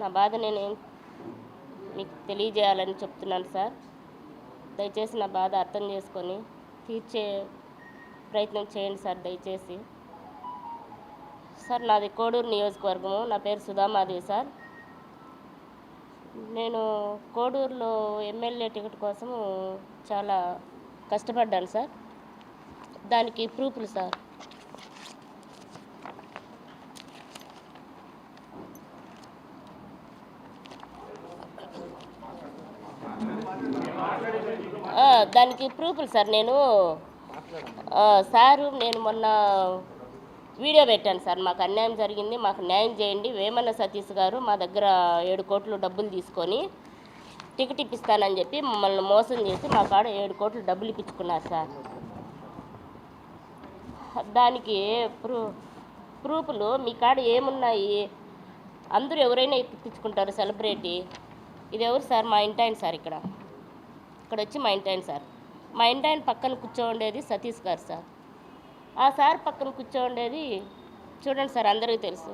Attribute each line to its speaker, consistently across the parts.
Speaker 1: నా బాధ నేను మీకు తెలియజేయాలని చెప్తున్నాను సార్. దయచేసి నా బాధ అర్థం చేసుకొని తీర్చే ప్రయత్నం చేయండి సార్ దయచేసి. సార్ నాది కోడూరు నియోజకవర్గము. నా పేరు సుధామాదేవి సార్. నేను కోడూరులో ఎమ్మెల్యే టికెట్ కోసము చాలా కష్టపడ్డాను సార్. దానికి ప్రూఫ్లు సార్ ఆ, దానికి ప్రూఫ్లు సార్ నేను సారు నేను మొన్న వీడియో పెట్టాను సార్. మాకు అన్యాయం జరిగింది మాకు న్యాయం చేయండి. వేమన్న సతీష్ గారు మా దగ్గర ఏడు కోట్లు డబ్బులు తీసుకొని టికెట్ ఇప్పిస్తానని చెప్పి మమ్మల్ని మోసం చేసి మా కాడ ఏడు కోట్లు డబ్బులు ఇప్పించుకున్నారు సార్. దానికి ప్రూ ప్రూఫ్లు మీ కాడ ఏమున్నాయి? అందరూ ఎవరైనా ఇప్పించుకుంటారు సెలబ్రిటీ. ఇది ఎవరు సార్? మా ఇంటాయన సార్ ఇక్కడ. అక్కడ వచ్చి మా ఇంటాయన సార్. మా ఇంటాయన పక్కన కూర్చోండేది సతీష్ గారు సార్. ఆ సార్ పక్కన కూర్చోండేది చూడండి సార్ అందరికీ తెలుసు.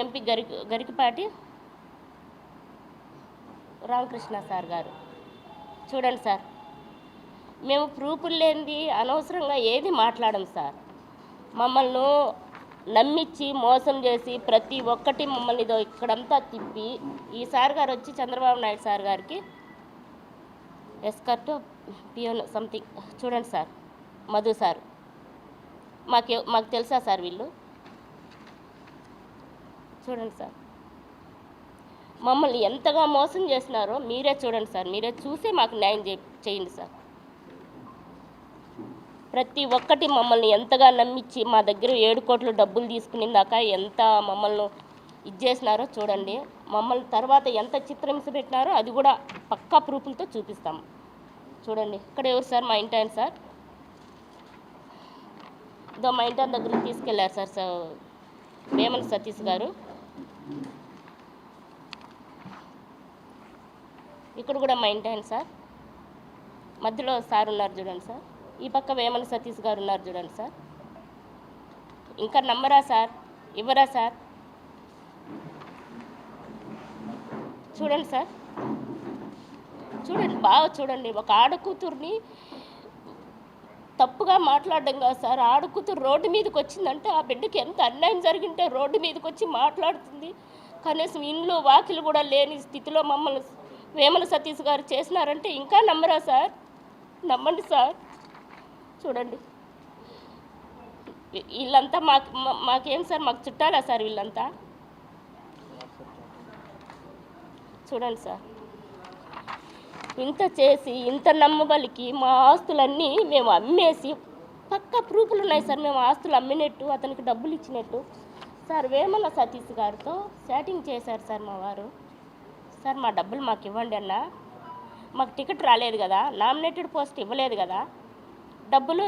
Speaker 1: ఎంపీ గరికి గరికపాటి రామకృష్ణ సార్ గారు. చూడండి సార్. మేము ప్రూఫ్లు లేనిది అనవసరంగా ఏది మాట్లాడం సార్. మమ్మల్ని నమ్మించి మోసం చేసి ప్రతి ఒక్కటి మమ్మల్ని ఇదో ఇక్కడంతా తిప్పి ఈ సార్ గారు వచ్చి చంద్రబాబు నాయుడు సార్ గారికి ఎస్కర్ట్ పియోన్ సంథింగ్ చూడండి సార్ మధు సార్. మాకు మాకు తెలుసా సార్ వీళ్ళు? చూడండి సార్. మమ్మల్ని ఎంతగా మోసం చేసినారో మీరే చూడండి సార్ మీరే చూసి మాకు న్యాయం చేయండి సార్. ప్రతి ఒక్కటి మమ్మల్ని ఎంతగా నమ్మించి మా దగ్గర ఏడు కోట్లు డబ్బులు తీసుకునిందాక ఎంత మమ్మల్ని ఇది చేసినారో చూడండి. మమ్మల్ని తర్వాత ఎంత చిత్రహింస పెట్టినారో అది కూడా పక్కా ప్రూఫ్లతో చూపిస్తాం. చూడండి ఇక్కడ ఎవరు సార్? మా ఇంటి ఆయన సార్. ఇదో మా ఇంటి ఆయన దగ్గరికి తీసుకెళ్ళారు సార్ సార్. వేమన్ సతీష్ గారు. ఇక్కడ కూడా మా ఇంటి ఆయన సార్. మధ్యలో సార్ ఉన్నారు చూడండి సార్. ఈ పక్క వేమన సతీష్ గారు ఉన్నారు చూడండి సార్. ఇంకా నమ్మరా సార్? ఇవ్వరా సార్? చూడండి సార్. చూడండి బాగా చూడండి. ఒక ఆడకూతుర్ని తప్పుగా మాట్లాడడం కాదు సార్. ఆడకూతురు రోడ్డు మీదకి వచ్చిందంటే ఆ బిడ్డకి ఎంత అన్యాయం జరిగింటే రోడ్డు మీదకి వచ్చి మాట్లాడుతుంది. కనీసం ఇండ్లు వాకిలు కూడా లేని స్థితిలో మమ్మల్ని వేమల సతీష్ గారు చేసినారంటే ఇంకా నమ్మరా సార్? నమ్మండి సార్. చూడండి. వీళ్ళంతా మాకు మా- మాకేం సార్? మాకు చుట్టాలా సార్ వీళ్ళంతా? చూడండి సార్. ఇంత చేసి ఇంత నమ్మబలికి మా ఆస్తులన్నీ మేము అమ్మేసి పక్క ప్రూఫ్లు ఉన్నాయి సార్. మేము ఆస్తులు అమ్మినట్టు అతనికి డబ్బులు ఇచ్చినట్టు. సార్ వేమల సతీష్ గారితో చాటింగ్ చేశారు సార్ మా వారు. సార్ మా డబ్బులు మాకు ఇవ్వండి అన్న. మాకు టికెట్ రాలేదు కదా. నామినేటెడ్ పోస్ట్ ఇవ్వలేదు కదా. డబ్బులు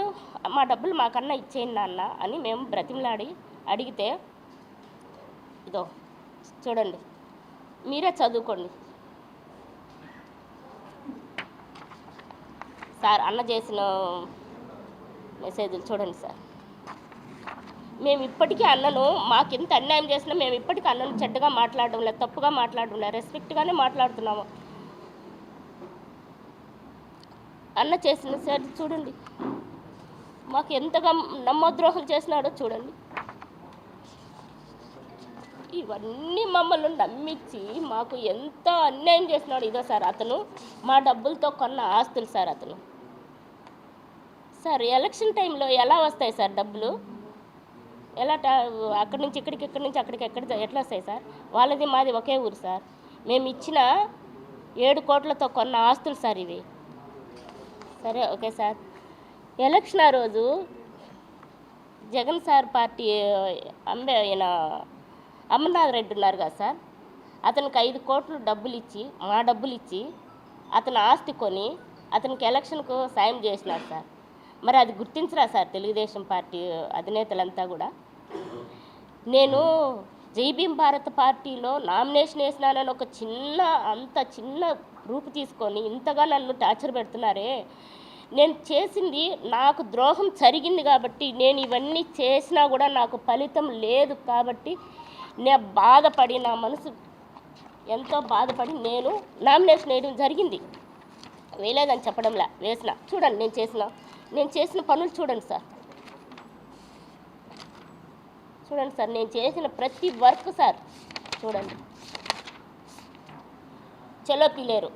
Speaker 1: మా డబ్బులు మాకన్నా ఇచ్చేయండి నాన్న అని మేము బ్రతిమలాడి అడిగితే ఇదో చూడండి మీరే చదువుకోండి. సార్ అన్న చేసిన మెసేజ్లు చూడండి సార్. మేము ఇప్పటికీ అన్నను మాకెంత అన్యాయం చేసినా మేము ఇప్పటికీ అన్నను చెడ్డగా మాట్లాడడం లేదు తప్పుగా మాట్లాడడం లేదు రెస్పెక్ట్గానే మాట్లాడుతున్నాము. అన్న చేసిన సార్ చూడండి. మాకు ఎంతగా నమ్మద్రోహం చేసినాడో చూడండి. ఇవన్నీ మమ్మల్ని నమ్మించి మాకు ఎంత అన్యాయం చేసినాడు ఇదో సార్ అతను. మా డబ్బులతో కొన్న ఆస్తులు సార్ అతను. సార్ ఎలక్షన్ టైంలో ఎలా వస్తాయి సార్ డబ్బులు? ఎలా అక్కడి నుంచి ఇక్కడికి ఇక్కడి నుంచి అక్కడికి ఎక్కడ ఎట్లా వస్తాయి సార్? వాళ్ళది మాది ఒకే ఊరు సార్. మేము ఇచ్చిన ఏడు కోట్లతో కొన్న ఆస్తులు సార్ ఇవి. సరే ఓకే సార్. ఎలక్షన్ ఆ రోజు జగన్ సార్ పార్టీ అంబే ఈయన అమర్నాథ్ రెడ్డి ఉన్నారు కదా సార్. అతనికి ఐదు కోట్లు డబ్బులు ఇచ్చి మా డబ్బులు ఇచ్చి అతను ఆస్తి కొని అతనికి ఎలక్షన్కు సాయం చేసినారు సార్. మరి అది గుర్తించరా సార్ తెలుగుదేశం పార్టీ అధినేతలంతా కూడా? నేను జైభీం భారత్ పార్టీలో నామినేషన్ వేసినానని ఒక చిన్న అంత చిన్న రూపు తీసుకొని ఇంతగా నన్ను టార్చర్ పెడుతున్నారే నేను చేసింది నాకు ద్రోహం జరిగింది కాబట్టి నేను ఇవన్నీ చేసినా కూడా నాకు ఫలితం లేదు కాబట్టి నేను బాధపడి నా మనసు ఎంతో బాధపడి నేను నామినేషన్ వేయడం జరిగింది. వేయలేదని చెప్పడంలా వేసిన. చూడండి నేను చేసిన. నేను చేసిన పనులు చూడండి సార్. చూడండి సార్ నేను చేసిన ప్రతి వర్క్ సార్. చూడండి. చలో పిలేరు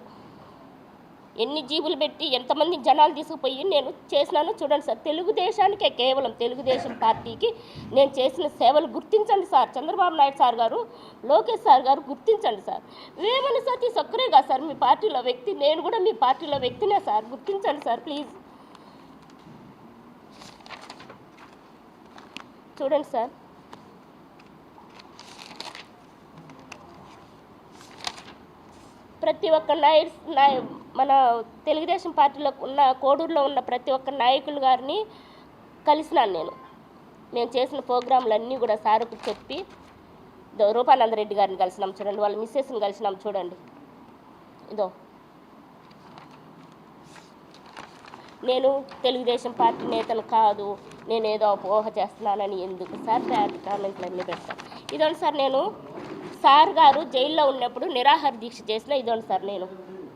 Speaker 1: ఎన్ని జీవులు పెట్టి ఎంతమంది జనాలు తీసుకుపోయి నేను చేసినాను చూడండి సార్. తెలుగుదేశానికే కేవలం తెలుగుదేశం పార్టీకి నేను చేసిన సేవలు గుర్తించండి సార్. చంద్రబాబు నాయుడు సార్ గారు లోకేష్ సార్ గారు గుర్తించండి సార్. వేమని సతీష్ ఒక్కరే కాదు సార్ మీ పార్టీలో వ్యక్తి నేను కూడా మీ పార్టీలో వ్యక్తినే సార్. గుర్తించండి సార్ ప్లీజ్. చూడండి సార్. ప్రతి ఒక్క నాయ నాయ మన తెలుగుదేశం పార్టీలో ఉన్న కోడూరులో ఉన్న ప్రతి ఒక్క నాయకులు గారిని కలిసినాను నేను. మేము చేసిన ప్రోగ్రాంలన్నీ కూడా సార్కు చెప్పి ఇదో రూపానందరెడ్డి గారిని కలిసినాం చూడండి వాళ్ళ మిస్సెస్ని కలిసినాం చూడండి. ఇదో. నేను తెలుగుదేశం పార్టీ నేతను కాదు నేను ఏదో అపోహ చేస్తున్నానని ఎందుకు సార్? బ్యాడ్ కామెంట్లు అన్నీ పెడతాను ఇదండి సార్ నేను సార్ గారు జైల్లో ఉన్నప్పుడు నిరాహార దీక్ష చేసిన ఇదండి సార్ నేను.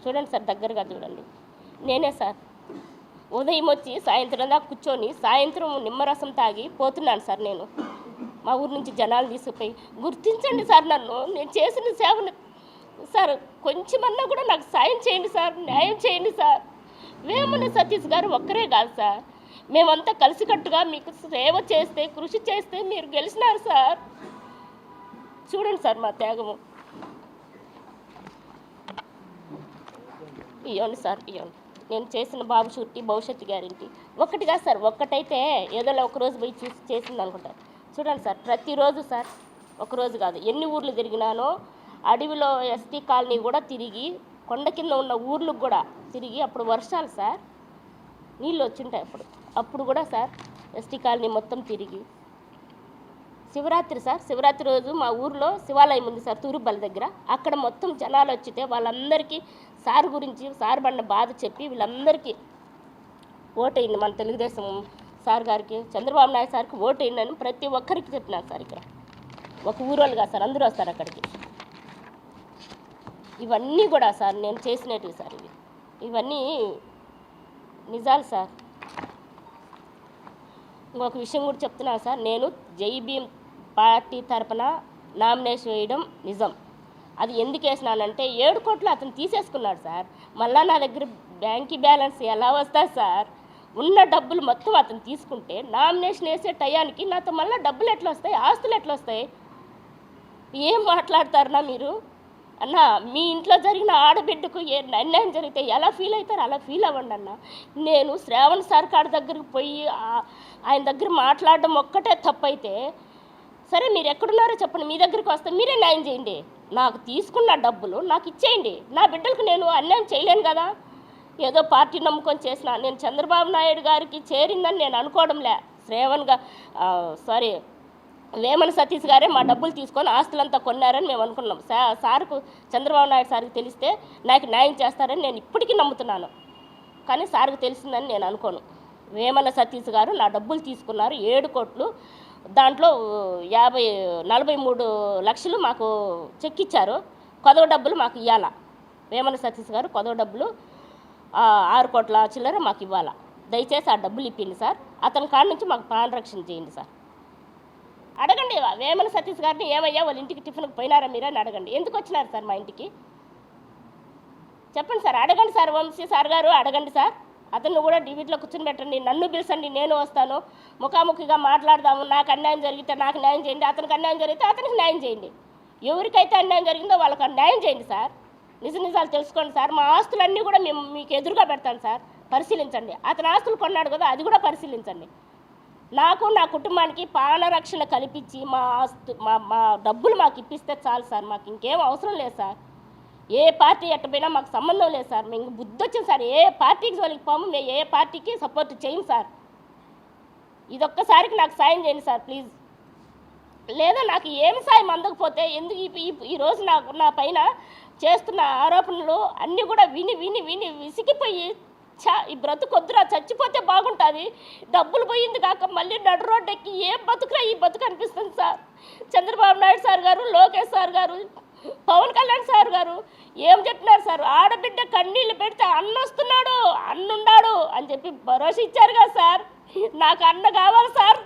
Speaker 1: చూడండి సార్ దగ్గరగా చూడండి. నేనే సార్. ఉదయం వచ్చి సాయంత్రం దాకా కూర్చొని సాయంత్రం నిమ్మరసం తాగి పోతున్నాను సార్ నేను. మా ఊరు నుంచి జనాలు తీసుకుపోయి గుర్తించండి సార్ నన్ను నేను చేసిన సేవను సార్ కొంచెమన్నా కూడా నాకు సాయం చేయండి సార్ న్యాయం చేయండి సార్. వేమన సతీష్ గారు ఒక్కరే కాదు సార్. మేమంతా కలిసికట్టుగా మీకు సేవ చేస్తే కృషి చేస్తే మీరు గెలిచినారు సార్. చూడండి సార్ మా త్యాగము. ఇవ్వండి సార్ ఇవ్వండి నేను చేసిన బాబు షూరిటీ భవిష్యత్తు గ్యారంటీ. ఒక్కటిగా సార్ ఒక్కటైతే ఏదోలా ఒక రోజు పోయి చూసి చేసింది అనుకుంటారు. చూడండి సార్ ప్రతిరోజు సార్ ఒకరోజు కాదు ఎన్ని ఊర్లు తిరిగినానో అడవిలో ఎస్టీ కాలనీ కూడా తిరిగి కొండ కింద ఉన్న ఊర్లకు కూడా తిరిగి అప్పుడు వర్షాలు సార్ నీళ్ళు వచ్చింటాయి అప్పుడు. అప్పుడు కూడా సార్ ఎస్టీ కాలనీ మొత్తం తిరిగి. శివరాత్రి సార్ శివరాత్రి రోజు మా ఊర్లో శివాలయం ఉంది సార్ తూరుబల దగ్గర. అక్కడ మొత్తం జనాలు వచ్చితే వాళ్ళందరికీ సార్ గురించి సార్ పడిన బాధ చెప్పి వీళ్ళందరికీ ఓటైంది మన తెలుగుదేశం సార్ గారికి చంద్రబాబు నాయుడు సార్కి ఓటైందని ప్రతి ఒక్కరికి చెప్పినాను సార్ ఇక్కడ. ఒక ఊరోళ్ళు కాదు సార్ అందరూ వస్తారు అక్కడికి. ఇవన్నీ కూడా సార్ నేను చేసినట్టు సార్ ఇవి. ఇవన్నీ నిజాలు సార్. ఇంకొక విషయం కూడా చెప్తున్నాను సార్ నేను జై భీమ్ పార్టీ తరపున నామినేషన్ వేయడం నిజం. అది ఎందుకు వేసినానంటే ఏడు కోట్లు అతను తీసేసుకున్నాడు సార్. మళ్ళా నా దగ్గర బ్యాంక్ బ్యాలెన్స్ ఎలా వస్తాయి సార్? ఉన్న డబ్బులు మొత్తం అతను తీసుకుంటే నామినేషన్ వేసే టయానికి నాతో మళ్ళీ డబ్బులు ఎట్లా వస్తాయి ఆస్తులు ఎట్లా వస్తాయి ఏం మాట్లాడతారన్నా మీరు? అన్న మీ ఇంట్లో జరిగిన ఆడబిడ్డకు ఏ అన్యాయం జరిగితే ఎలా ఫీల్ అవుతారు? అలా ఫీల్ అవ్వండి అన్న. నేను శ్రావణ్ సార్ కాడ దగ్గరికి పోయి ఆయన దగ్గర మాట్లాడడం ఒక్కటే తప్పైతే సరే మీరు ఎక్కడున్నారో చెప్పండి. మీ దగ్గరికి వస్తే మీరే న్యాయం చేయండి. నాకు తీసుకున్న డబ్బులు నాకు ఇచ్చేయండి. నా బిడ్డలకు నేను అన్యాయం చేయలేను కదా. ఏదో పార్టీ నమ్ముకొని చేసిన నేను చంద్రబాబు నాయుడు గారికి చేరిందని నేను అనుకోవడంలే. శ్రేవన్గా సారీ వేమన సతీష్ గారే మా డబ్బులు తీసుకొని ఆస్తులంతా కొన్నారని మేము అనుకున్నాం. సా సార్కు చంద్రబాబు నాయుడు సార్కి తెలిస్తే నాకు న్యాయం చేస్తారని నేను ఇప్పటికీ నమ్ముతున్నాను. కానీ సార్కు తెలిసిందని నేను అనుకోను. వేమన సతీష్ గారు నా డబ్బులు తీసుకున్నారు. ఏడు కోట్లు దాంట్లో యాభై నలభై మూడు లక్షలు మాకు చెక్ ఇచ్చారు కొదవ డబ్బులు మాకు ఇవ్వాల వేమన సతీష్ గారు కొదవ డబ్బులు ఆరు కోట్ల చిల్లర మాకు ఇవ్వాలా. దయచేసి ఆ డబ్బులు ఇప్పింది సార్. అతని కాడ నుంచి మాకు ప్రాణరక్షణ చేయండి సార్. అడగండి వేమన సతీష్ గారిని ఏమయ్యా వాళ్ళ ఇంటికి టిఫిన్కి పోయినారా మీరని అని అడగండి. ఎందుకు వచ్చినారు సార్ మా ఇంటికి? చెప్పండి సార్ అడగండి సార్ వంశీ సార్ గారు అడగండి సార్. అతను కూడా డిబేట్లో కూర్చొని పెట్టండి. నన్ను పిలిచండి నేను వస్తాను. ముఖాముఖిగా మాట్లాడదాము. నాకు అన్యాయం జరిగితే నాకు న్యాయం చేయండి. అతనికి అన్యాయం జరిగితే అతనికి న్యాయం చేయండి. ఎవరికైతే అన్యాయం జరిగిందో వాళ్ళకి న్యాయం చేయండి సార్. నిజ నిజాలు తెలుసుకోండి సార్. మా ఆస్తులన్నీ కూడా మేము మీకు ఎదురుగా పెడతాను సార్. పరిశీలించండి. అతని ఆస్తులు కొన్నాడు కదా అది కూడా పరిశీలించండి. నాకు నా కుటుంబానికి ప్రాణరక్షణ కల్పించి మా ఆస్తు మా మా డబ్బులు మాకు ఇప్పిస్తే చాలు సార్. మాకు ఇంకేం అవసరం లేదు సార్. ఏ పార్టీ ఎట్టపోయినా మాకు సంబంధం లేదు సార్. మేము బుద్ధి వచ్చింది సార్. ఏ పార్టీకి జోలికి పోము మేము ఏ పార్టీకి సపోర్ట్ చేయం సార్. ఇదొక్కసారికి నాకు సాయం చేయండి సార్ ప్లీజ్. లేదా నాకు ఏమి సాయం అందకపోతే ఎందుకు ఈరోజు ఈ- రోజు నాకు నా పైన చేస్తున్న ఆరోపణలు అన్నీ కూడా విని విని విని విసిగిపోయి చా ఈ బ్రతుకొద్దురా చచ్చిపోతే బాగుంటుంది. డబ్బులు పోయింది కాక మళ్ళీ నడు రోడ్డు ఎక్కి ఏ బతుకురా ఈ బతుకు అనిపిస్తుంది సార్. చంద్రబాబు నాయుడు సార్ గారు లోకేష్ సార్ గారు పవన్ కళ్యాణ్ సార్ గారు ఏం చెప్తున్నారు సార్? ఆడబిడ్డ కన్నీళ్ళు పెడితే అన్న వస్తున్నాడు అన్నున్నాడు అని చెప్పి భరోసా ఇచ్చారు కదా సార్? నాకు అన్న కావాలి సార్.